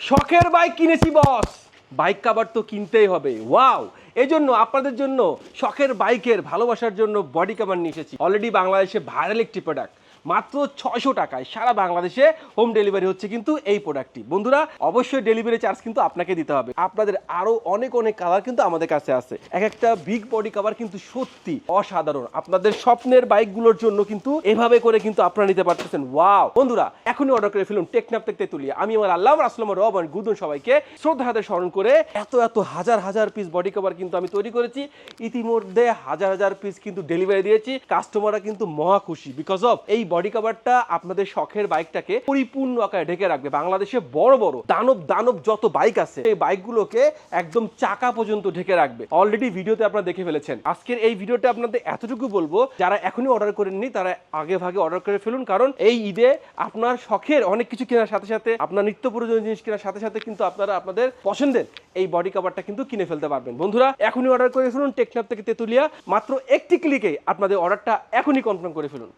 শখের বাইক কিনেছি বস বাইক কাবার তো কিনতেই হবে। ওয়াও এই জন্য আপনাদের জন্য শখের বাইকের ভালোবাসার জন্য বডি কাবার নিয়ে এসেছি। অলরেডি বাংলাদেশে ভাইরাল একটি প্রোডাক্ট মাত্র ছয়শো টাকায় সারা বাংলাদেশে হোম ডেলিভারি হচ্ছে কিন্তু এই প্রোডাক্টটি বন্ধুরা, অবশ্যই ডেলিভারি চার্জ কিন্তু আপনাকে দিতে হবে। আপনাদের আরও অনেক অনেক কালার কিন্তু আমাদের কাছে আছে। এক একটা বিগ বডি কাভার কিন্তু সত্যি অসাধারণ। আপনাদের স্বপ্নের বাইকগুলোর জন্য কিন্তু এভাবে করে কিন্তু আপনারা নিতে পারতেছেন। ওয়াও বন্ধুরা, এখনই অর্ডার করে ফেলুন টেকনাপ থেকে তুলিয়ে। আমি আমার আল্লাহ আসলাম রহমান গুদন সবাইকে শ্রদ্ধা হাতে স্মরণ করে এত এত হাজার হাজার পিস বডি কভার কিন্তু আমি তৈরি করেছি। ইতিমধ্যে হাজার হাজার পিস কিন্তু ডেলিভারি দিয়েছি। কাস্টমাররা কিন্তু মহা খুশি বিকজ অফ এই বডি কভারটা আপনাদের শখের বাইকটাকে পরিপূর্ণ আকারে ঢেকে রাখবে। বাংলাদেশে বড় বড় দানব দানব যত বাইক আছে এই বাইকগুলোকে একদম চাকা পর্যন্ত ঢেকে রাখবে। অলরেডি ভিডিওতে আপনারা দেখে ফেলেছেন। আজকের এই ভিডিওতে আপনাদের এতটুকু বলব, যারা এখনই অর্ডার করেননি, তারা আগে ভাগে অর্ডার করে ফেলুন। কারণ এই ঈদে আপনার শখের অনেক কিছু কেনার সাথে সাথে, আপনার নিত্য প্রয়োজনীয় জিনিস কেনার সাথে সাথে কিন্তু আপনারা আপনাদের পছন্দের এই বডি কভারটা কিন্তু কিনে ফেলতে পারবেন। বন্ধুরা, এখনই অর্ডার করে ফেলুন। টেকনাপ থেকে তেতুলিয়া, মাত্র একটি ক্লিকে আপনাদের অর্ডারটা এখনই কনফার্ম করে ফেলুন।